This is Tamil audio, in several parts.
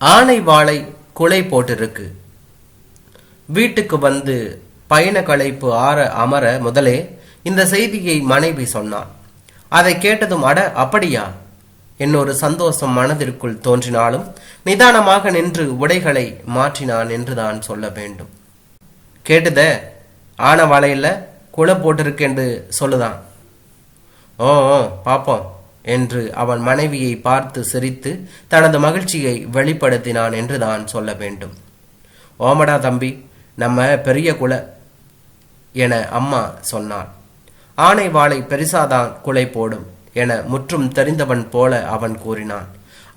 ஆனை வாழை குலை போட்டிருக்கு. வீட்டுக்கு வந்து பயண களைப்பு ஆற அமர முதலே இந்த செய்தியை மனைவி சொன்னான் அதை கேட்டதும் அட அப்படியா என்னொரு சந்தோஷம் மனதிற்குள் தோன்றினாலும் நிதானமாக நின்று உடைகளை மாற்றினான் என்றுதான் சொல்ல வேண்டும். கேட்டுத ஆன வாழையில் குலை போட்டிருக்கு என்று சொல்லுதான். ஓ ஓ, பாப்போம். என்று அவன் மனைவியை பார்த்து சிரித்து தனது மகிழ்ச்சியை வெளிப்படுத்தினான் என்று தான் சொல்ல வேண்டும். ஓமடா தம்பி நம்ம பெரிய குல என அம்மா சொன்னாள். ஆனை வாளை பெரிசாதான் குலை போடும் என முற்றும் தெரிந்தவன் போல அவன் கூறினான்.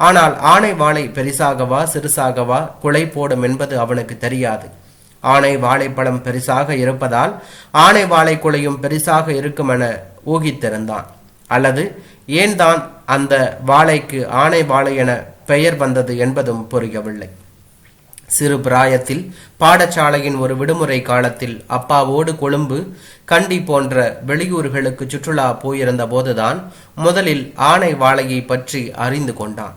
ஆனால் ஆனை வாளை பெரிசாகவா சிறுசாகவா குலை போடும் என்பது அவனுக்கு தெரியாது. ஆனை வாழைப்பழம் பெரிசாக இருப்பதால் ஆனை வாழை குலையும் பெரிசாக இருக்குமென ஊகித்திருந்தான். அல்லது ஏன் தான் அந்த வாழைக்கு ஆணை வாழை என பெயர் வந்தது என்பதும் புரியவில்லை. சிறு பிராயத்தில் பாடசாலையின் ஒரு விடுமுறை காலத்தில் அப்பாவோடு கொழும்பு கண்டி போன்ற வெளியூர்களுக்கு சுற்றுலா போயிருந்த போதுதான் முதலில் ஆனை வாழையை பற்றி அறிந்து கொண்டான்.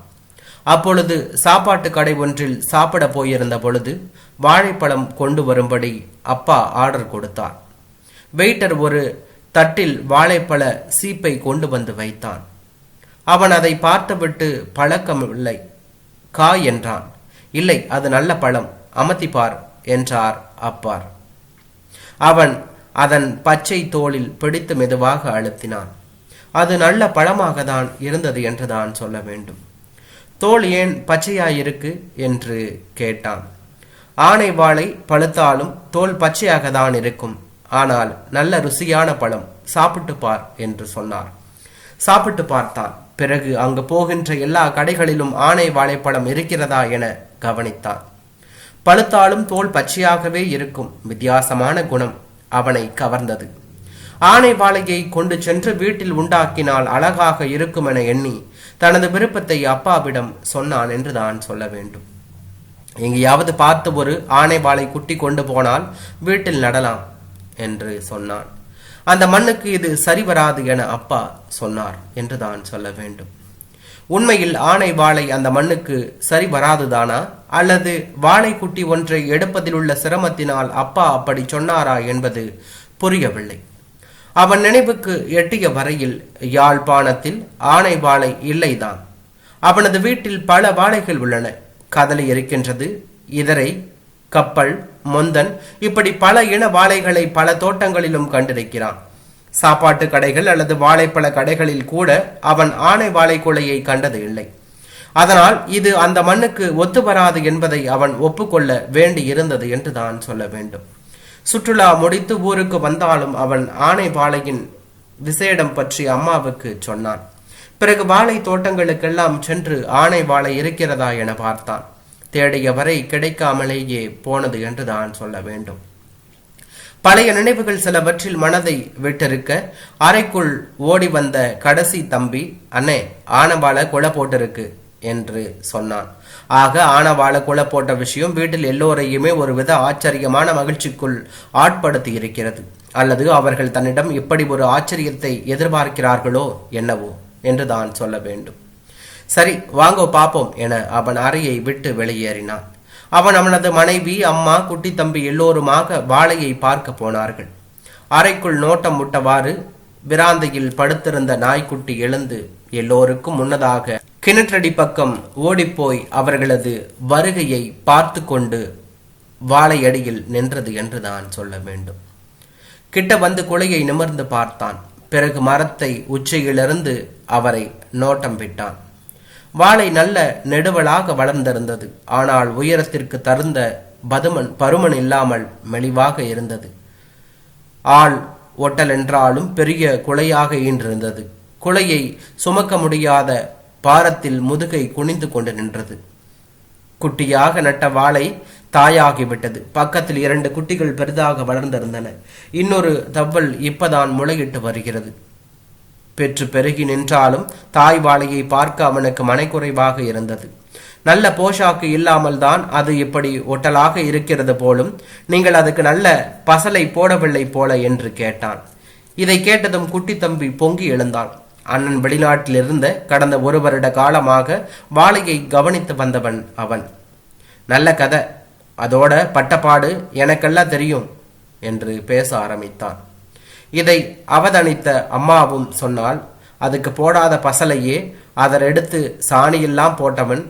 அப்பொழுது சாப்பாட்டு கடை ஒன்றில் சாப்பிட போயிருந்த பொழுது வாழைப்பழம் கொண்டு வரும்படி அப்பா ஆர்டர் கொடுத்தார். வெயிட்டர் ஒரு தட்டில் வாழைப்பழ சீப்பை கொண்டு வந்து வைத்தான். அவன் அதை பார்த்துவிட்டு பழக்கமில்லை. காய் என்றான். இல்லை அது நல்ல பழம். அமர்த்திப்பார் என்றார் அப்பார். அவன் அதன் பச்சை தோளில் பிடித்து மெதுவாக அழுத்தினான். அது நல்ல பழமாக தான் இருந்தது என்று தான் சொல்ல வேண்டும். தோல் ஏன் பச்சையாயிருக்கு என்று கேட்டான். ஆனை வாழை பழுத்தாலும் தோல் பச்சையாக தான் இருக்கும். ஆனால் நல்ல ருசியான பழம் சாப்பிட்டு பார் என்று சொன்னார். சாப்பிட்டு பார்த்தான். பிறகு அங்கு போகின்ற எல்லா கடைகளிலும் ஆனை வாழைப்பழம் இருக்கிறதா என கவனித்தான். பழுத்தாலும் தோல் பச்சையாகவே இருக்கும். வித்தியாசமான குணம் அவனை கவர்ந்தது. ஆனை வாழையை கொண்டு சென்று வீட்டில் உண்டாக்கினால் அழகாக இருக்கும் என எண்ணி தனது விருப்பத்தை அப்பாவிடம் சொன்னான் என்று தான் சொல்ல வேண்டும். எங்கேயாவது பார்த்து ஒரு ஆனை வாழை குட்டி கொண்டு போனால் வீட்டில் நடலாம். என்று சொன்னான். அந்த மண்ணுக்கு இது சரி வராது என அப்பா சொன்னார் என்று தான் சொல்ல வேண்டும். உண்மையில் ஆனை வாழை அந்த மண்ணுக்கு சரி வராதுதானா? அல்லது வாழை குட்டி ஒன்றை எடுப்பதில் உள்ள சிரமத்தினால் அப்பா அப்படி சொன்னாரா என்பது புரியவில்லை. அவன் நினைவுக்கு எட்டிய வரையில் யாழ்ப்பாணத்தில் ஆனை வாழை இல்லைதான். அவனது வீட்டில் பல வாழைகள் உள்ளன. கதலி இருக்கின்றது இதரை கப்பல் மொந்தன் இப்படி பல இன வாழைகளை பல தோட்டங்களிலும் கண்டிருக்கிறான். சாப்பாட்டு கடைகள் அல்லது வாழைப்பழ கடைகளில் கூட அவன் ஆனை வாழைக்குலையை கண்டது இல்லை. அதனால் இது அந்த மண்ணுக்கு ஒத்து வராது என்பதை அவன் ஒப்புக்கொள்ள வேண்டி இருந்தது என்று தான் சொல்ல வேண்டும். சுற்றுலா முடித்து ஊருக்கு வந்தாலும் அவன் ஆனை வாழையின் விசேடம் பற்றி அம்மாவுக்கு சொன்னான். பிறகு வாழை தோட்டங்களுக்கெல்லாம் சென்று ஆனை வாழை இருக்கிறதா என பார்த்தான். தேடிய வரை கிடைக்காமலேயே போனது என்று தான் சொல்ல வேண்டும். பழைய நினைவுகள் சிலவற்றில் மனதை விட்டிருக்க அறைக்குள் ஓடி வந்த கடைசி தம்பி அண்ணே ஆனவாழ கொலை போட்டிருக்கு என்று சொன்னான். ஆக ஆனவாழ கொலை போட்ட விஷயம் வீட்டில் எல்லோரையுமே ஒருவித ஆச்சரியமான மகிழ்ச்சிக்குள் ஆட்படுத்தி இருக்கிறது. அல்லது அவர்கள் தன்னிடம் இப்படி ஒரு ஆச்சரியத்தை எதிர்பார்க்கிறார்களோ என்னவோ என்று தான் சொல்ல வேண்டும். சரி வாங்கோ பார்ப்போம் என அவன் அறையை விட்டு வெளியேறினான். அவன் அவனது மனைவி அம்மா குட்டி தம்பி எல்லோருமாக வாழையை பார்க்க போனார்கள். அறைக்குள் நோட்டம் முட்டவாறு விராந்தையில் படுத்திருந்த நாய்க்குட்டி எழுந்து எல்லோருக்கும் முன்னதாக கிணற்றடி பக்கம் ஓடிப்போய் அவர்களது வருகையை பார்த்து கொண்டு வாழையடியில் நின்றது என்று தான் சொல்ல வேண்டும். கிட்ட வந்து குலையை நிமிர்ந்து பார்த்தான். பிறகு மரத்தை உச்சியிலிருந்து அவரை நோட்டம் விட்டான். வாழை நல்ல நெடுவலாக வளர்ந்திருந்தது. ஆனால் உயரத்திற்கு தருந்த பதுமன் பருமன் இல்லாமல் மெலிவாக இருந்தது. ஆள் ஒட்டல் என்றாலும் பெரிய குலையாக ஈன்றிருந்தது. குலையை சுமக்க முடியாத பாரத்தில் முதுகை குனிந்து கொண்டு நின்றது. குட்டியாக நட்ட வாழை தாயாகிவிட்டது. பக்கத்தில் இரண்டு குட்டிகள் பெரிதாக வளர்ந்திருந்தன. இன்னொரு தவ்வல் இப்பதான் முளையிட்டு வருகிறது. பெற்று பெருகி நின்றாலும் தாய் வாழையை பார்க்க அவனுக்கு மனைக்குறைவாக இருந்தது. நல்ல போஷாக்கு இல்லாமல் தான் அது இப்படி ஒட்டலாக இருக்கிறது போலும் நீங்கள் அதுக்கு நல்ல பசலை போடவில்லை போல என்று கேட்டான். இதை கேட்டதும் குட்டி தம்பி பொங்கி எழுந்தான். அண்ணன் வெளிநாட்டில் இருந்த கடந்த ஒரு வருட காலமாக வாழையை கவனித்து வந்தவன் அவன். நல்ல கதை அதோட பட்டப்பாடு எனக்கெல்லாம் தெரியும் என்று பேச ஆரம்பித்தான். இதை அவதனித்த அம்மாவும் சொன்னால் அதுக்கு போடாத பசலையே அதை எடுத்து சாணியெல்லாம் போட்டவன்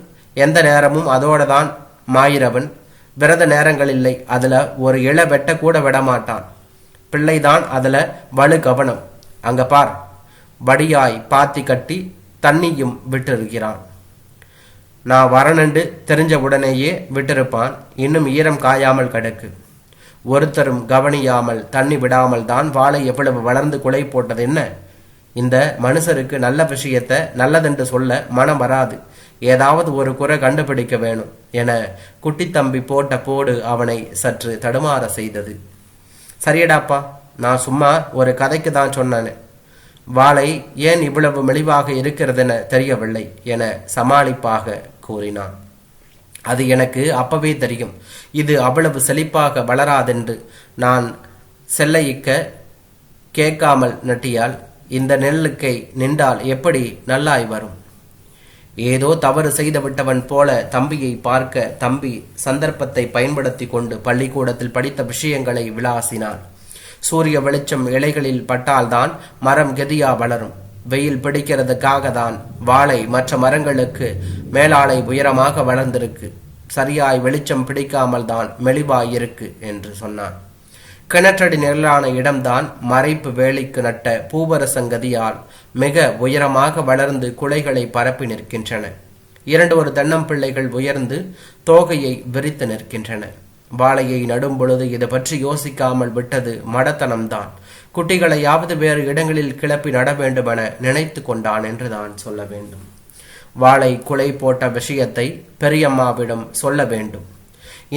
எந்த நேரமும் அதோட தான் மாயிரவன் விரத நேரங்கள் இல்லை அதுல ஒரு இள வெட்ட கூட விடமாட்டான். பிள்ளைதான் அதுல வலு கவனம். அங்க பார் வடியாய் பாத்தி கட்டி தண்ணியும் விட்டிருக்கிறான். நான் வரணுண்டு தெரிஞ்ச உடனேயே விட்டிருப்பான் இன்னும் ஈரம் காயாமல் கிடக்கு. ஒருத்தரும் கவனியாமல் தண்ணி விடாமல் தான் வாழை எவ்வளவு வளர்ந்து குலை போட்டது என்ன? இந்த மனுஷருக்கு நல்ல விஷயத்தை நல்லதென்று சொல்ல மனம் வராது. ஏதாவது ஒரு குறை கண்டுபிடிக்க வேணும் என குட்டித்தம்பி போட்ட போடு அவனை சற்று தடுமாற செய்தது. சரியடாப்பா நான் சும்மா ஒரு கதைக்கு தான் சொன்னேன். வாளை ஏன் இவ்வளவு மெலிவாக இருக்கிறதென தெரியவில்லை என சமாளிப்பாக கூறினான். அது எனக்கு அப்பவே தெரியும். இது அவ்வளவு செழிப்பாக வளராதென்று நான் செல்லையிக்க கேட்காமல் நட்டியால் இந்த நெல்லுக்கை நின்றால் எப்படி நல்லாய் வரும்? ஏதோ தவறு செய்துவிட்டவன் போல தம்பியை பார்க்க தம்பி சந்தர்ப்பத்தை பயன்படுத்தி கொண்டு பள்ளிக்கூடத்தில் படித்த விஷயங்களை விளாசினான். சூரிய வெளிச்சம் இலைகளில் பட்டால்தான் மரம் கெதியா வளரும். வெயில் பிடிக்கிறதுக்காக தான் வாழை மற்ற மரங்களுக்கு மேலாளை உயரமாக வளர்ந்திருக்கு. சரியாய் வெளிச்சம் பிடிக்காமல் தான் மெலிவாய் இருக்கு என்று சொன்னான். கிணற்றடி நிழலான இடம்தான் மறைப்பு வேலைக்கு நட்ட பூவரசங்கதியால் மிக உயரமாக வளர்ந்து குலைகளை பரப்பி நிற்கின்றன. இரண்டு ஒரு தென்னம்பிள்ளைகள் உயர்ந்து தோகையை விரித்து நிற்கின்றன. வாழையை நடும் பொழுது இது பற்றி யோசிக்காமல் விட்டது மடத்தனம்தான். குட்டிகளையாவது வேறு இடங்களில் கிளப்பி நட வேண்டுமென நினைத்து கொண்டான் என்று தான் சொல்ல வேண்டும். வாழை குலை போட்ட விஷயத்தை பெரியம்மாவிடம் சொல்ல வேண்டும்.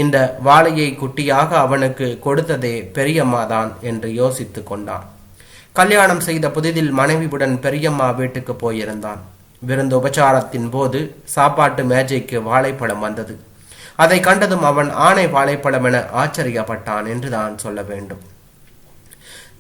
இந்த வாழையை குட்டியாக அவனுக்கு கொடுத்ததே பெரியம்மாதான் என்று யோசித்து கொண்டான். கல்யாணம் செய்த புதிதில் மனைவியுடன் பெரியம்மா வீட்டுக்கு போயிருந்தான். விருந்து உபச்சாரத்தின் போது சாப்பாட்டு மேஜைக்கு வாழைப்பழம் வந்தது. அதை கண்டதும் அவன் ஆணை வாழைப்பழம் என ஆச்சரியப்பட்டான் என்று தான் சொல்ல வேண்டும்.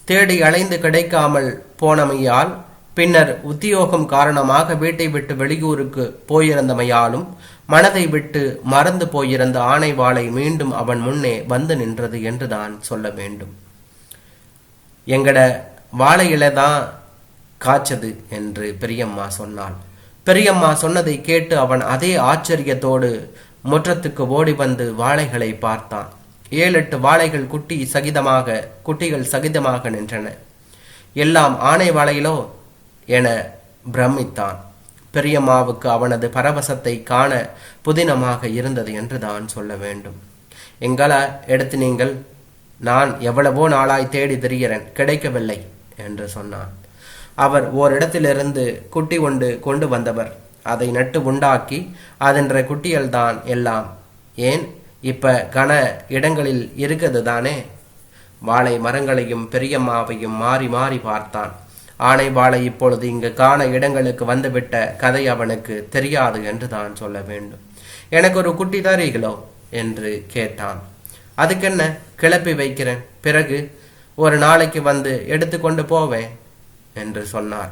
தேடி அலைந்து கிடைக்காமல் போனமையால் பின்னர் உத்தியோகம் காரணமாக வீட்டை விட்டு வெளியூருக்கு போயிருந்தமையாலும் மனதை விட்டு மறந்து போயிருந்த ஆணை வாழை மீண்டும் அவன் முன்னே வந்து நின்றது என்றுதான் சொல்ல வேண்டும். எங்கட வாழை தான் காய்ச்சது என்று பெரியம்மா சொன்னாள். பெரியம்மா சொன்னதை கேட்டு அவன் அதே ஆச்சரியத்தோடு முற்றத்துக்கு ஓடி வந்து வாழைகளை பார்த்தான். ஏழு எட்டு வாழைகள் குட்டி சகிதமாக குட்டிகள் சகிதமாக நின்றன. எல்லாம் ஆணை வாழையிலோ என பிரமித்தான். பெரியம்மாவுக்கு அவனது பரவசத்தை காண புதினமாக இருந்தது என்று தான் சொல்ல வேண்டும். எங்களா எடுத்து நீங்கள் நான் எவ்வளவோ நாளாய் தேடி திரிகிறேன் கிடைக்கவில்லை என்று சொன்னான். அவர் ஓரிடத்திலிருந்து குட்டி ஒன்று கொண்டு வந்தவர். அதை நட்டு உண்டாக்கி அதன்ற குட்டியல்தான் எல்லாம். ஏன்? இப்ப கன இடங்களில் இருக்குது தானே வாழை மரங்களையும் பெரியம்மாவையும் மாறி மாறி பார்த்தான். ஆனை வாழை இப்பொழுது இங்கு காண இடங்களுக்கு வந்துவிட்ட கதை அவனுக்கு தெரியாது என்று தான் சொல்ல வேண்டும். எனக்கு ஒரு குட்டி தரீங்களோ என்று கேட்டான். அதுக்கென்ன? கிளப்பி வைக்கிறேன். பிறகு ஒரு நாளைக்கு வந்து எடுத்துக்கொண்டு போவேன் என்று சொன்னார்.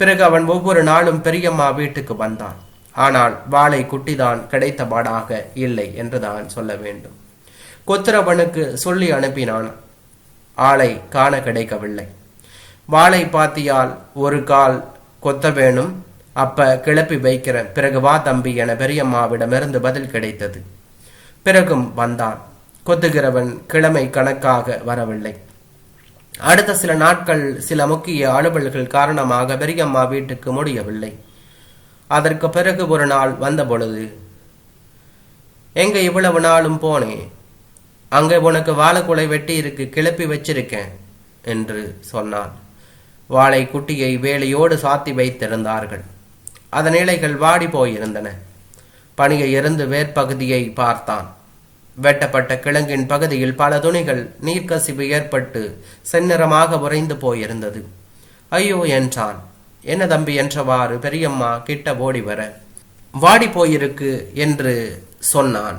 பிறகு அவன் ஒவ்வொரு நாளும் பெரியம்மா வீட்டுக்கு வந்தான். ஆனால் வாளை குட்டிதான் கிடைத்தபாடாக இல்லை என்றுதான் சொல்ல வேண்டும். கொத்திரவனுக்கு சொல்லி அனுப்பினான். ஆளை காண கிடைக்கவில்லை. வாளை பாத்தியால் ஒரு கால் கொத்த வேணும். அப்ப கிளப்பி வைக்கிறேன் பிறகு வா தம்பி என பெரியம்மாவிடமிருந்து பதில் கிடைத்தது. பிறகும் வந்தான். கொத்துகிறவன் கிழமை கணக்காக வரவில்லை. அடுத்த சில நாட்கள் சில முக்கிய அலுவல்கள் காரணமாக பெரியம்மா வீட்டுக்கு முடியவில்லை. அதற்கு பிறகு ஒரு நாள் வந்த பொழுது எங்க இவ்வளவு நாளும் போனேன் அங்கே உனக்கு வாழைக்குலை வெட்டி இருக்கு கிளப்பி வச்சிருக்கேன் என்று சொன்னான் வாழை குட்டியை வேலையோடு சாத்தி வைத்திருந்தார்கள். அதன் இலைகள் வாடி போயிருந்தன. பணியை இருந்து வேற்பகுதியை பார்த்தான். வெட்டப்பட்ட கிழங்கின் பகுதியில் பல துணிகள் நீர்க்கசிவு ஏற்பட்டு செந்நிறமாக உறைந்து போயிருந்தது. ஐயோ என்றான். என்ன தம்பி? என்றவாறு பெரியம்மா கிட்ட ஓடி வர வாடி போயிருக்கு என்று சொன்னான்.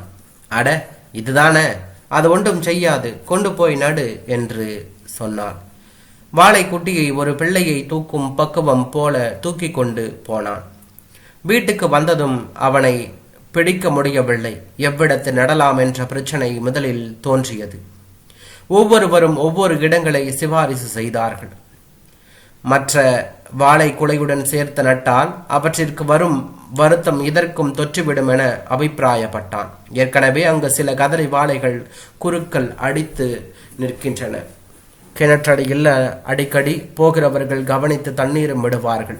அட இதுதானே? அது ஒன்றும் செய்யாது. கொண்டு போய் நடு என்று சொன்னான். வாழைக்குட்டியை ஒரு பிள்ளையை தூக்கும் பக்குவம் போல தூக்கி கொண்டு போனான். வீட்டுக்கு வந்ததும் அவனை பிடிக்க முடியவில்லை. எவ்விடத்து நடலாம் என்ற பிரச்சனை முதலில் தோன்றியது. ஒவ்வொருவரும் ஒவ்வொரு இடங்களை சிபாரிசு செய்தார்கள். மற்ற வாழை குலையுடன் சேர்த்து நட்டால் அவற்றிற்கு வரும் வருத்தம் இதற்கும் தொற்றிவிடும் என அபிப்பிராயப்பட்டான். ஏற்கனவே அங்கு சில கதறி வாழைகள் குருக்கள் அடித்து நிற்கின்றன. கிணற்றடியில் அடிக்கடி போகிறவர்கள் கவனித்து தண்ணீரும் விடுவார்கள்.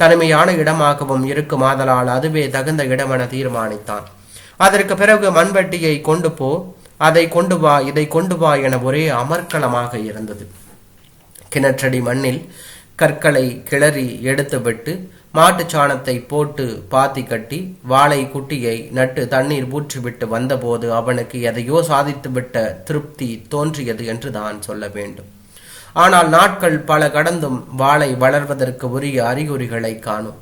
தனிமையான இடமாகவும் இருக்குமாதலால் அதுவே தகுந்த இடமென தீர்மானித்தான். அதற்கு பிறகு மண்வெட்டியை கொண்டு போ அதை கொண்டு வா இதை கொண்டு வா என ஒரே அமர்க்களமாக இருந்தது. கிணற்றடி மண்ணில் கற்களை கிளறி எடுத்துவிட்டு மாட்டுச் சாணத்தை போட்டு பாத்தி கட்டி வாழை குட்டியை நட்டு தண்ணீர் ஊற்றிவிட்டு வந்தபோது அவனுக்கு எதையோ சாதித்துவிட்ட திருப்தி தோன்றியது என்று தான் சொல்ல வேண்டும். ஆனால் நாட்கள் பல கடந்தும் வாழை வளர்வதற்கு உரிய அறிகுறிகளை காணும்.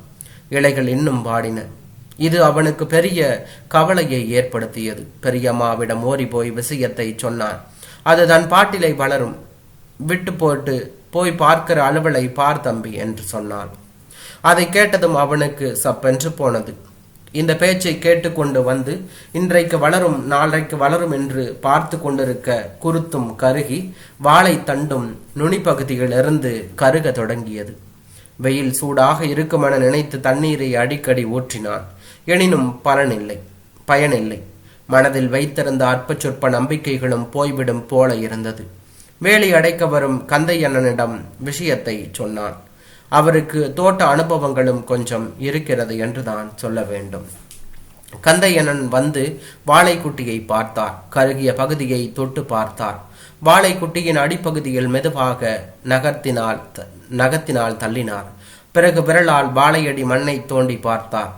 இலைகள் இன்னும் வாடின. இது அவனுக்கு பெரிய கவலையை ஏற்படுத்தியது. பெரியம்மாவிடம் ஓரி போய் விஷயத்தை சொன்னான் அது தன் பாட்டிலை வளரும். விட்டு போட்டு போய் பார்க்கிற அலுவலை பார் தம்பி என்று சொன்னாள். அதை கேட்டதும் அவனுக்கு சப்பென்று போனது. இந்த பேச்சை கேட்டுக்கொண்டு வந்து இன்றைக்கு வளரும் நாளைக்கு வளரும் என்று பார்த்து கொண்டிருக்க குருத்தும் கருகி வாழை தண்டும் நுனிப்பகுதியிலிருந்து கருக தொடங்கியது. வெயில் சூடாக இருக்குமென நினைத்து தண்ணீரை அடிக்கடி ஊற்றினான். எனினும் பலனில்லை பயனில்லை. மனதில் வைத்திருந்த அற்ப சொற்ப நம்பிக்கைகளும் போய்விடும் போல இருந்தது. வேலி அடைக்க வரும் கந்தையண்ணனிடம் விஷயத்தை சொன்னான். அவருக்கு தோட்ட அனுபவங்களும் கொஞ்சம் இருக்கிறது என்றுதான் சொல்ல வேண்டும். கந்தையனன் வந்து வாழைக்குட்டியை பார்த்தார். கருகிய பகுதியை தொட்டு பார்த்தார். வாழைக்குட்டியின் அடிப்பகுதியில் மெதுவாக நகர்த்தினால் நகத்தினால் தள்ளினார். பிறகு விரலால் வாழையடி மண்ணை தோண்டி பார்த்தார்.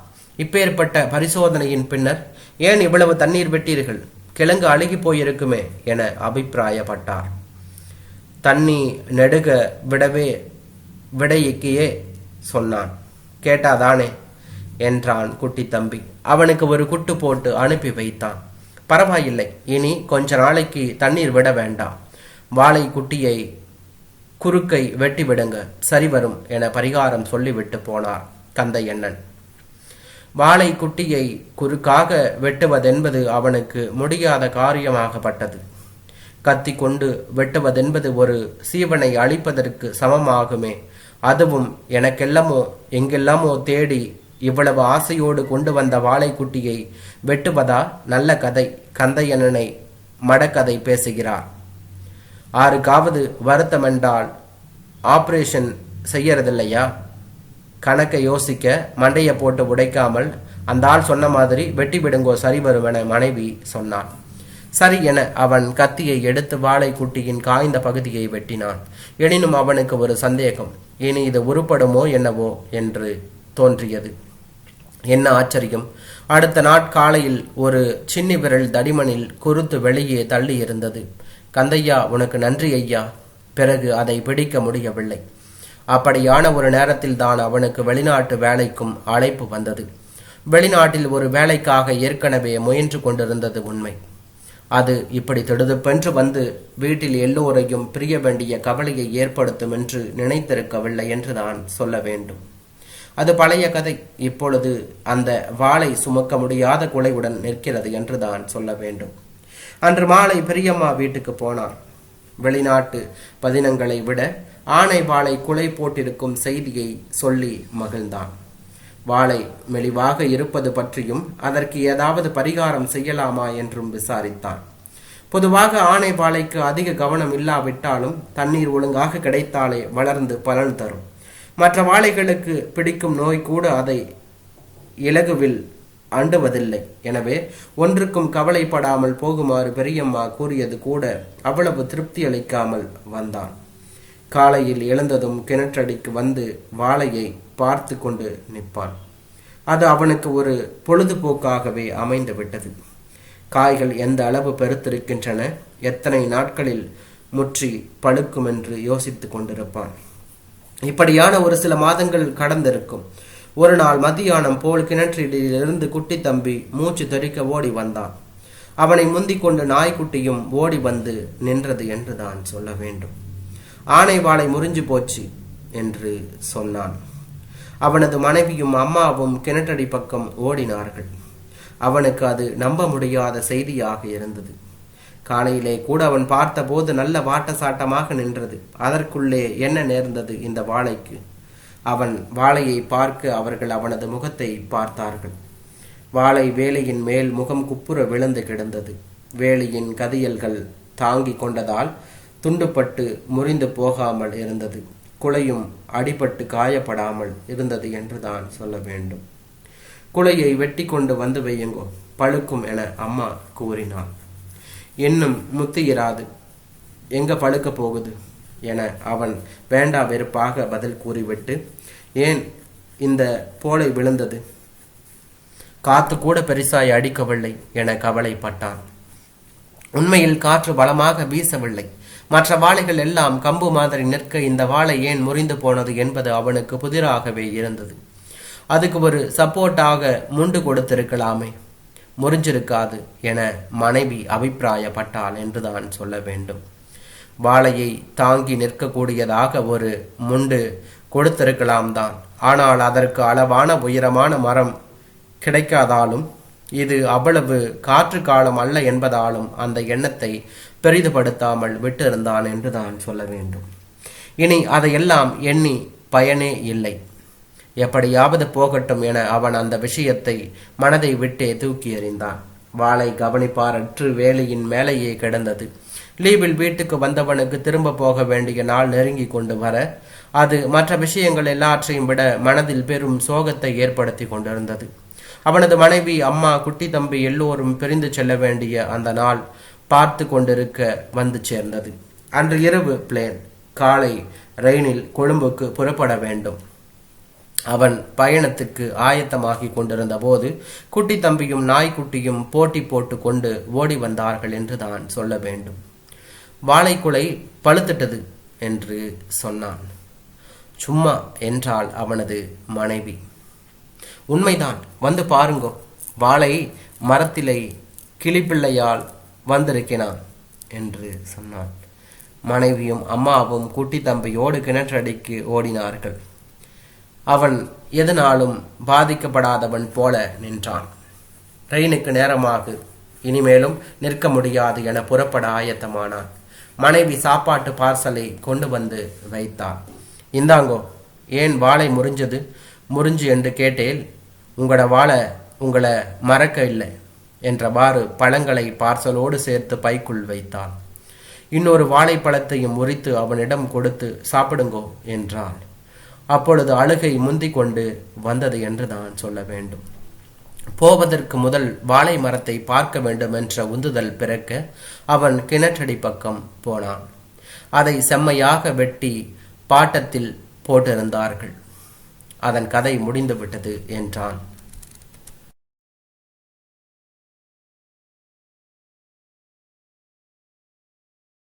இப்பேற்பட்ட பரிசோதனையின் பின்னர் ஏன் இவ்வளவு தண்ணீர் விட்டீர்கள்? கிழங்கு அழுகி போயிருக்குமே என அபிப்பிராயப்பட்டார். தண்ணி நெடுக விடவே விடையிக்கையே சொன்னான். கேட்டாதானே? என்றான் குட்டி தம்பி. அவனுக்கு ஒரு குட்டு போட்டு அனுப்பி வைத்தான். பரவாயில்லை இனி கொஞ்ச நாளைக்கு தண்ணீர் விட வேண்டாம். வாழை குட்டியை குறுக்கை வெட்டி விடுங்க சரி வரும் என பரிகாரம் சொல்லிவிட்டு போனார் கந்தையண்ணன் வாழை குட்டியை குறுக்காக வெட்டுவதென்பது அவனுக்கு முடியாத காரியமாகப்பட்டது. கத்தி கொண்டு வெட்டுவதென்பது ஒரு சீவனை அழிப்பதற்கு சமமாகுமே அதுவும் எனக்கெல்லாமோ எங்கெல்லாமோ தேடி இவ்வளவு ஆசையோடு கொண்டு வந்த வாழைக்குட்டியை வெட்டுவதா நல்ல கதை. கந்தையனனை மடக்கதை பேசுகிறார். ஆறுக்காவது வருத்தம் என்றால் ஆப்ரேஷன் செய்யறதில்லையா கணக்கை யோசிக்க மண்டையை போட்டு உடைக்காமல் அந்த ஆள் சொன்ன மாதிரி வெட்டி விடுங்கோ சரி வருவன மனைவி சொன்னான் சரி என அவன் கத்தியை எடுத்து வாழை குட்டியின் காய்ந்த பகுதியை வெட்டினான். எனினும் அவனுக்கு ஒரு சந்தேகம் இனி இது உருப்படுமோ என்னவோ என்று தோன்றியது. என்ன ஆச்சரியம்? அடுத்த நாட்காலையில் ஒரு சின்னி விரல் தடிமனில் குறுத்து வெளியே தள்ளி இருந்தது கந்தையா உனக்கு நன்றி ஐயா. பிறகு அதை பிடிக்க முடியவில்லை. அப்படியான ஒரு நேரத்தில் தான் அவனுக்கு வெளிநாட்டு வேலைக்கும் அழைப்பு வந்தது. வெளிநாட்டில் ஒரு வேலைக்காக ஏற்கனவே முயன்று கொண்டிருந்தது உண்மை. அது இப்படி திடுதுப்பென்று வந்து வீட்டில் எல்லோரையும் பிரிய வேண்டிய கவலையை ஏற்படுத்தும் என்று நினைத்திருக்கவில்லை என்று நான் சொல்ல வேண்டும். அது பழைய கதை. இப்பொழுது அந்த வாளை சுமக்க முடியாத குலையுடன் நிற்கிறது என்று தான் சொல்ல வேண்டும். அன்று மாலை பெரியம்மா வீட்டுக்கு போனார். வெளிநாட்டு பதினங்களை விட ஆனை வாளை குலை போட்டிருக்கும் செய்தியை சொல்லி மகிழ்ந்தான். வாளை மெலிவாக இருப்பது பற்றியும் அதற்கு ஏதாவது பரிகாரம் செய்யலாமா என்றும் விசாரித்தான் பொதுவாக ஆனை வாழைக்கு அதிக கவனம் இல்லாவிட்டாலும் தண்ணீர் ஒழுங்காக கிடைத்தாலே வளர்ந்து பலன் தரும். மற்ற வாழைகளுக்கு பிடிக்கும் நோய் கூட அதை இலகுவில் அண்டுவதில்லை. எனவே ஒன்றுக்கும் கவலைப்படாமல் போகுமாறு பெரியம்மா கூறியது கூட அவ்வளவு திருப்தி அளிக்காமல் வந்தான். காலையில் எழுந்ததும் கிணற்றடிக்கு வந்து வாழையை பார்த்து கொண்டு நிற்பான் அது அவனுக்கு ஒரு பொழுதுபோக்காகவே அமைந்து விட்டது காய்கள் எந்த அளவு பெருத்திருக்கின்றன எத்தனை நாட்களில் முற்றி பழுக்கும் என்று யோசித்து கொண்டிருப்பான். இப்படியான ஒரு சில மாதங்கள் கடந்திருக்கும். ஒரு நாள் மதியானம் போல் கிணற்றிலிருந்து குட்டி தம்பி மூச்சு தெறிக்க ஓடி வந்தான். அவனை முந்திக் கொண்டு நாய்க்குட்டியும் ஓடி வந்து நின்றது என்று தான் சொல்ல வேண்டும். ஆனை வாளை முறிஞ்சு போச்சு என்று சொன்னான். அவனது மனைவியும் அம்மாவும் கிணற்றடி பக்கம் ஓடினார்கள். அவனுக்கு அது நம்ப முடியாத செய்தியாக இருந்தது. காலையிலே கூட அவன் பார்த்தபோது நல்ல வாட்டசாட்டமாக நின்றது. அதற்குள்ளே என்ன நேர்ந்தது இந்த வாழைக்கு அவன் வாழையை பார்க்க அவர்கள் அவனது முகத்தை பார்த்தார்கள். வாழை வேலையின் மேல் முகம் குப்புற விழுந்து கிடந்தது. வேலியின் கதியல்கள் தாங்கி கொண்டதால் துண்டுப்பட்டு முறிந்து போகாமல் இருந்தது. குலையும் அடிபட்டு காயப்படாமல் இருந்தது என்று தான் சொல்ல வேண்டும். குலையை வெட்டி கொண்டு வந்து வையுங்கோ பழுக்கும் என அம்மா கூறினாள். இன்னும் முத்தி இராது எங்க பழுக்க போகுது? என அவன் வேண்டா வெறுப்பாக பதில் கூறிவிட்டு ஏன் இந்த போலை விழுந்தது? காத்து கூட பெரிசாய் அடிக்கவில்லை என கவலைப்பட்டான். உண்மையில் காற்று பலமாக வீசவில்லை. மற்ற வாழைகள் எல்லாம் கம்பு மாதிரி நிற்க இந்த வாழை ஏன் முறிந்து போனது என்பது அவனுக்கு புதிராகவே இருந்தது. அதுக்கு ஒரு சப்போர்ட்டாக முண்டு கொடுத்திருக்கலாமே. முறிஞ்சிருக்காது என மனைவி அபிப்பிராயப்பட்டாள் என்றுதான் சொல்ல வேண்டும். வாழையை தாங்கி நிற்கக்கூடியதாக ஒரு முண்டு கொடுத்திருக்கலாம் தான். ஆனால் அதற்கு அளவான உயரமான மரம் கிடைக்காதாலும் இது அவ்வளவு காற்று காலம் அல்ல என்பதாலும் அந்த எண்ணத்தை பெரிதுபடுத்தாமல் விட்டிருந்தான் என்று தான் சொல்ல வேண்டும். இனி அதையெல்லாம் எண்ணி பயனே இல்லை. எப்படியாவது போகட்டும் என அவன் அந்த விஷயத்தை மனதை விட்டே தூக்கி எறிந்தான். வாளை கவனிப்பாரற்று வேலையின் மேலேயே கிடந்தது. லீவில் வீட்டுக்கு வந்தவனுக்கு திரும்ப போக வேண்டிய நாள் நெருங்கி கொண்டு வர அது மற்ற விஷயங்கள் எல்லாற்றையும் விட மனதில் பெரும் சோகத்தை ஏற்படுத்தி கொண்டிருந்தது. அவனது மனைவி அம்மா குட்டி தம்பி எல்லோரும் பிரிந்து செல்ல வேண்டிய அந்த நாள் பார்த்து கொண்டிருக்க வந்து சேர்ந்தது. அன்று இரவு பிளேன் காலை ரெயினில் கொழும்புக்கு புறப்பட வேண்டும். அவன் பயணத்துக்கு ஆயத்தமாகி கொண்டிருந்த போது குட்டி தம்பியும் நாய்க்குட்டியும் போட்டி போட்டு கொண்டு ஓடி வந்தார்கள் என்று தான் சொல்ல வேண்டும். வாழைக்குலை பழுத்துட்டது என்று சொன்னான். சும்மா என்றாள் அவனது மனைவி. உண்மைதான். வந்து பாருங்கோ. வாழை மரத்திலே கிளிப்பிள்ளையால் வந்திருக்கிறான் என்று சொன்னான். மனைவியும் அம்மாவும் குட்டி தம்பியோடு கிணற்றடிக்கு ஓடினார்கள். அவன் எதனாலும் பாதிக்கப்படாதவன் போல நின்றான். ட்ரெயினுக்கு நேரமாக. இனிமேலும் நிற்க முடியாது என புறப்பட ஆயத்தமானான். மனைவி சாப்பாட்டு பார்சலை கொண்டு வந்து வைத்தாள். இந்தாங்கோ ஏன் வாழை முறிஞ்சது? முறிஞ்சு என்று கேட்டேன் உங்களோட வாழை உங்களை மறக்க இல்லை. என்றவாறு பழங்களை பார்சலோடு சேர்த்து பைக்குள் வைத்தான். இன்னொரு வாழைப்பழத்தையும் முறித்து அவனிடம் கொடுத்து சாப்பிடுங்கோ என்றான். அப்பொழுது அழுகை முந்தி கொண்டு வந்தது என்று தான் சொல்ல வேண்டும். போவதற்கு முதல் வாழை மரத்தை பார்க்க வேண்டும் என்ற உந்துதல் பிறக்க அவன் கிணற்றடி பக்கம் போனான். அதை செம்மையாக வெட்டி பாட்டத்தில் போட்டிருந்தார்கள். அதன் கதை முடிந்துவிட்டது என்றான்.